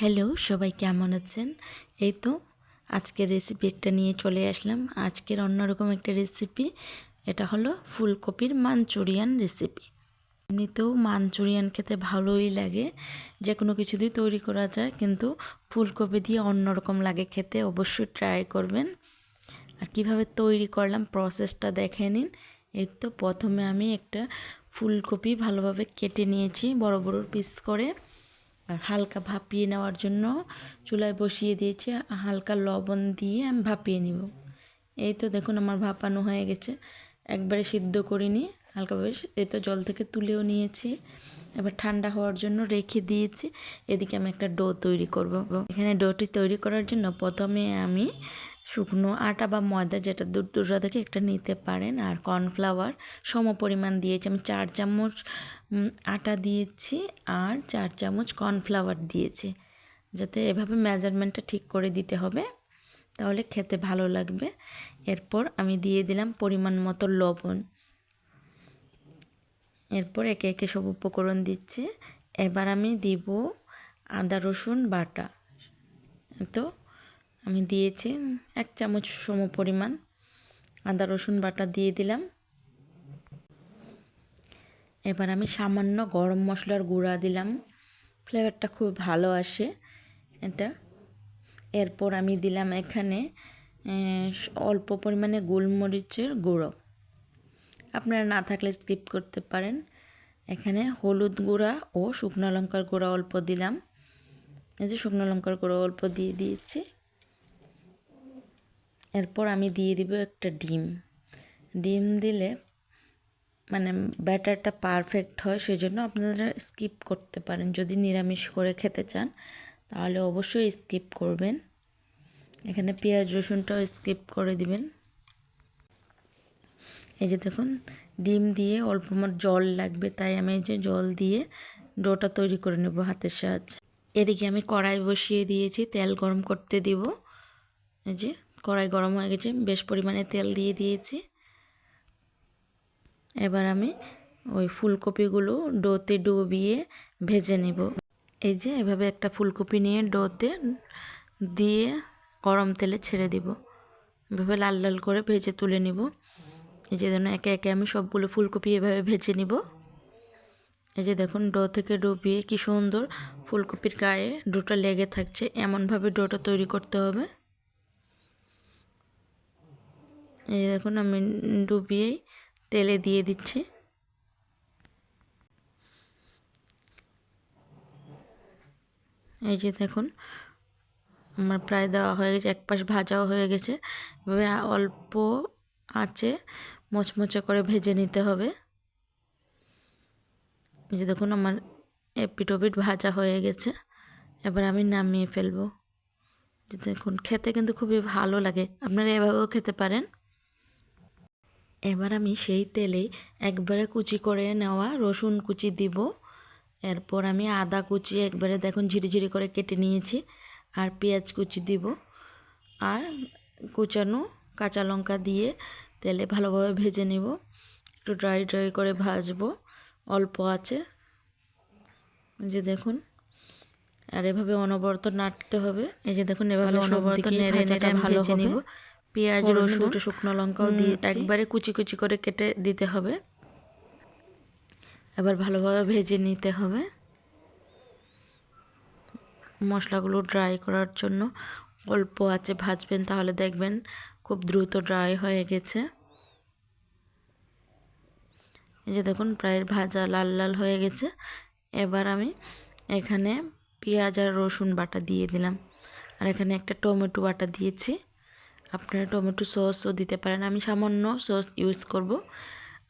Hello, সবাই কেমন আছেন? এই তো, আজকের রেসিপি একটা নিয়ে চলে আসলাম। আজকের অন্যরকম একটা রেসিপি এটা হলো ফুলকপির মাঞ্চুরিয়ান রেসিপি এমনিতেও মাঞ্চুরিয়ান খেতে ভালোই লাগে, যে কোনো কিছু দিয়ে তৈরি করা যায়, কিন্তু ফুলকপি দিয়ে অন্যরকম লাগে খেতে, অবশ্যই ট্রাই করবেন। আর কীভাবে তৈরি করলাম প্রসেসটা দেখে নিন। এই তো, প্রথমে আমি একটা ফুলকপি ভালোভাবে কেটে নিয়েছি, বড় বড় পিস করে। আর হালকা ভাপিয়ে নেওয়ার জন্য চুলায় বসিয়ে দিয়েছি, হালকা লবণ দিয়ে আমি ভাপিয়ে নিব। এই তো দেখুন আমার ভাপানো হয়ে গেছে। একবারে সিদ্ধ করিনি হালকা বেশ এই তো জল থেকে তুলেও নিয়েছি। এবার ঠান্ডা হওয়ার জন্য রেখে দিয়েছি। এদিকে আমি একটা ডো তৈরি করব। এখানে ডোটি তৈরি করার জন্য প্রথমে আমি শুকনো আটা বা ময়দা যেটা দূর দূরা থেকে একটা নিতে পারেন। আর কর্নফ্লাওয়ার সম পরিমাণ দিয়েছি আমি চার চামচ আটা দিয়েছি আর চার চামচ কর্নফ্লাওয়ার দিয়েছি। যাতে এভাবে মেজারমেন্টটা ঠিক করে দিতে হবে, তাহলে খেতে ভালো লাগবে। এরপর আমি দিয়ে দিলাম পরিমাণ মতো লবণ। এরপর একে একে সব উপকরণ দিচ্ছি। এবার আমি দিব আদা রসুন বাটা। তো আমি দিয়েছি এক চামচ সম পরিমাণ আদা, রসুন বাটা দিয়ে দিলাম। এবার আমি সামান্য গরম মশলার গুঁড়া দিলাম। ফ্লেভারটা খুব ভালো আসে এটা। এরপর আমি দিলাম এখানে অল্প পরিমাণে গোলমরিচের গুঁড়ো। আপনারা না থাকলে স্কিপ করতে পারেন। এখানে হলুদ গুঁড়া ও শুকনো লঙ্কার গুঁড়া অল্প দিলাম। এই যে শুকনো লঙ্কার গুঁড়ো অল্প দিয়ে দিয়েছি। এরপর আমি দিয়ে দিব একটা ডিম। ডিম দিলে মানে ব্যাটারটা পারফেক্ট হয়, সেজন্য আপনারা স্কিপ করতে পারেন। যদি নিরামিষ করে খেতে চান, তাহলে অবশ্যই স্কিপ করবেন। এখানে পেঁয়াজ রসুনটাও স্কিপ করে দিবেন। এই যে দেখুন, ডিম দিয়ে অল্প আমার জল লাগবে, তাই আমি এই যে জল দিয়ে ডোটা তৈরি করে নেব হাতের সাহায্যে। এদিকে আমি কড়াই বসিয়ে দিয়েছি, তেল গরম করতে দিব। এই যে কড়াই গরম হয়ে গেছে, বেশ পরিমাণে তেল দিয়ে দিয়েছি। এবার আমি ওই ফুলকপিগুলো ডোতে ডুবিয়ে ভেজে নেব। এই যে এভাবে একটা ফুলকপি নিয়ে ডোতে দিয়ে গরম তেলে ছেড়ে দিব। এভাবে লাল লাল করে ভেজে তুলে নিব। এই যে দেখুন একে একে আমি সবগুলো ফুলকপি এভাবে ভেজে নিব। এই যে দেখুন, ডো থেকে ডুবিয়ে কি সুন্দর ফুলকপির গায়ে ডোটা লেগে থাকছে। এমনভাবে ডোটা তৈরি করতে হবে। এই দেখুন, আমি ডুবিয়েই তেলে দিয়ে দিচ্ছি। এই যে দেখুন, আমার প্রায় দেওয়া হয়ে গেছে, এক পাশ ভাজাও হয়ে গেছে। এভাবে অল্প আঁচে মোচমোচে করে ভেজে নিতে হবে। এই যে দেখুন, আমার এপিটোপিট ভাজা হয়ে গেছে। এবার আমি নামিয়ে ফেলব। দেখুন, খেতে কিন্তু খুবই ভালো লাগে। আপনারা এভাবেও খেতে পারেন। এবার আমি সেই তেলে একবারে কুচি করে নেওয়া রসুন কুচি দিব। এরপর আমি আদা কুচি একবারে দেখুন ঝিরিঝিরি করে কেটে নিয়েছি আর পেঁয়াজ কুচি দিব আর কুচানো কাঁচা লঙ্কা দিয়ে তেলে ভালোভাবে ভেজে নেব। একটু ড্রাই ড্রাই করে ভাজবো অল্প আছে। যে দেখুন আর এভাবে অনবরত নাড়তে হবে। এই যে দেখুন এভাবে অনবরত নেড়ে নেড়ে ভালো নেব। পেঁয়াজ রসুন দুটো শুকনো লঙ্কাও দিয়ে একবারে কুচি কুচি করে কেটে দিতে হবে। এবার ভালোভাবে ভেজে নিতে হবে। মশলাগুলো ড্রাই করার জন্য অল্প আছে ভাজবেন তাহলে দেখবেন খুব দ্রুত ড্রাই হয়ে গেছে। এই যে দেখুন প্রায় ভাজা লাল লাল হয়ে গেছে। এবার আমি এখানে পেঁয়াজ আর রসুন বাটা দিয়ে দিলাম। আর এখানে একটা টমেটো বাটা দিয়েছি। আপনারা টমেটো সসও দিতে পারেন। আমি সামান্য সস ইউজ করব।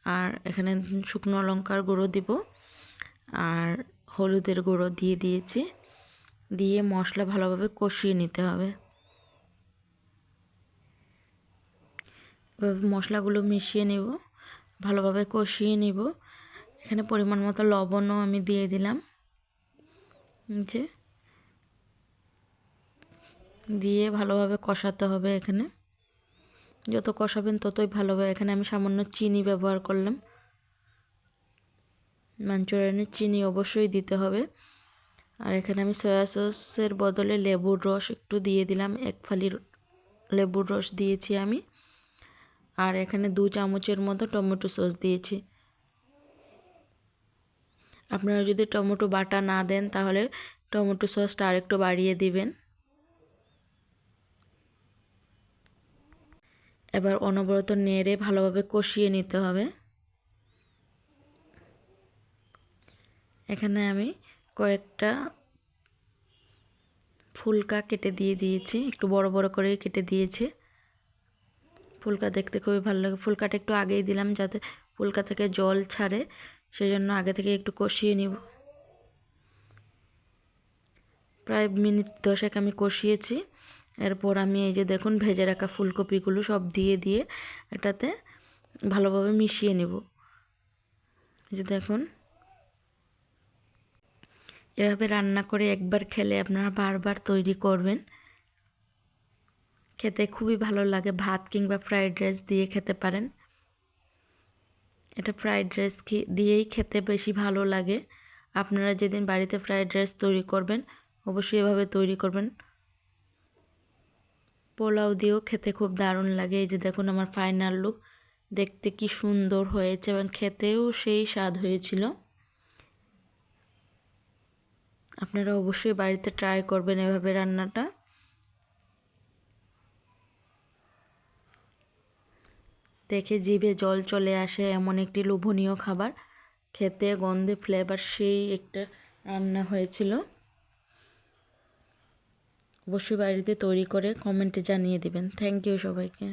আর এখানে শুকনো লঙ্কার গুঁড়ো দিব। আর হলুদের গুঁড়ো দিয়ে দিয়েছি। দিয়ে মশলা ভালোভাবে কষিয়ে নিতে হবে। এভাবে মশলাগুলো মিশিয়ে নেব। ভালোভাবে কষিয়ে নিব। এখানে পরিমাণ মতো লবণও আমি দিয়ে দিলাম। যে দিয়ে ভালোভাবে কষাতে হবে এখানে। যত কষাবেন ততই ভালো হবে। এখানে আমি সামান্য চিনি ব্যবহার করলাম। মাঞ্চুরিয়ানে চিনি অবশ্যই দিতে হবে। আর এখানে আমি সয়া সসের বদলে লেবুর রস একটু দিয়ে দিলাম। এক ফালির লেবুর রস দিয়েছি আমি। আর এখানে দু চামচের মতো টমেটো সস দিয়েছি। আপনারা যদি টমেটো বাটা না দেন, তাহলে টমেটো সসটা আরেকটু বাড়িয়ে দিবেন। এবার অনবরত নেড়ে ভালোভাবে কষিয়ে নিতে হবে। এখানে আমি কয়েকটা ফুলকা কেটে দিয়ে দিয়েছি, একটু বড় বড় করে কেটে দিয়েছি। ফুলকা দেখতে খুবই ভালো লাগে। ফুলকাটা একটু আগেই দিলাম যাতে ফুলকা থেকে জল ছাড়ে, সেজন্য আগে থেকে একটু কষিয়ে নিব। প্রায় মিনিট দশেক আমি কষিয়েছি। এরপর আমি এই যে দেখুন ভেজে রাখা ফুলকপিগুলো সব দিয়ে দিয়ে এটাতে ভালোভাবে মিশিয়ে নেব। এই যে দেখুন। এভাবে রান্না করে একবার খেলে আপনারা বারবার তৈরি করবেন। খেতে খুবই ভালো লাগে, ভাত কিংবা ফ্রাইড রাইস দিয়ে খেতে পারেন। এটা ফ্রাইড রাইস দিয়েই খেতে বেশি ভালো লাগে। আপনারা যেদিন বাড়িতে ফ্রাইড রাইস তৈরি করবেন, অবশ্যই এভাবে তৈরি করবেন। পোলাও দিয়েও খেতে খুব দারুণ লাগে। এই যে দেখুন আমার ফাইনাল লুক দেখতে কি সুন্দর হয়েছে এবং খেতেও সেই স্বাদ হয়েছিল। আপনারা অবশ্যই বাড়িতে ট্রাই করবেন এভাবে রান্নাটা। দেখে জিভে জল চলে আসে এমন একটি লোভনীয় খাবার। খেতে, গন্ধে ফ্লেভার সেই একটা রান্না হয়েছিল। অবশ্যই বাড়িতে তৈরি করে কমেন্টে জানিয়ে দেবেন। থ্যাংক ইউ সবাইকে।